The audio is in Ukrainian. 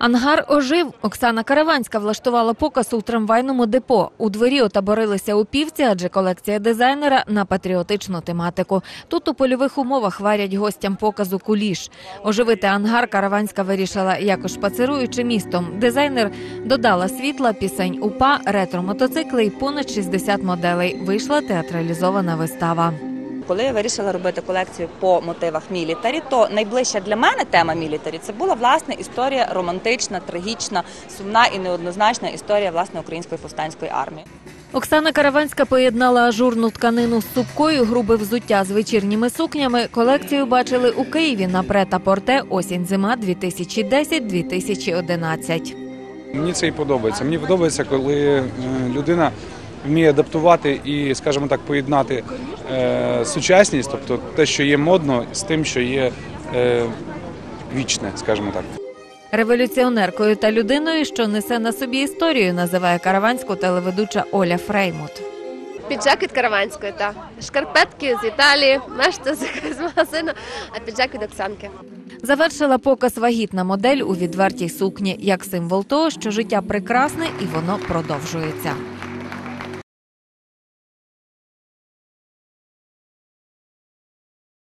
Ангар ожив. Оксана Караванська влаштувала показ у трамвайному депо. У дворі отаборилися упівці, адже колекція дизайнера на патріотичну тематику. Тут у польових умовах варять гостям показу куліш. Оживити ангар Караванська вирішила якось шпацируючи містом. Дизайнер додала світла, пісень УПА, ретро-мотоцикли і понад 60 моделей. Вийшла театралізована вистава. Коли я вирішила робити колекцію по мотивах мілітарі, то найближча для мене тема мілітарі це була власне історія романтична, трагічна, сумна і неоднозначна історія власне української повстанської армії. Оксана Караванська поєднала ажурну тканину з супкою, грубе взуття з вечірніми сукнями. Колекцію бачили у Києві на прета-порте осінь-зима 2010-2011. Мені це і подобається. Мені подобається, коли е, людина вміє адаптувати і, скажімо так, поєднати е, сучасність, тобто те, що є модно, з тим, що є е, вічне, скажімо так. Революціонеркою та людиною, що несе на собі історію, називає караванську телеведуча Оля Фреймут. Піджак від Караванської, так. Шкарпетки з Італії, мешти з якогось магазину, а піджак від Оксанки. Завершила показ вагітна модель у відвертій сукні як символ того, що життя прекрасне і воно продовжується.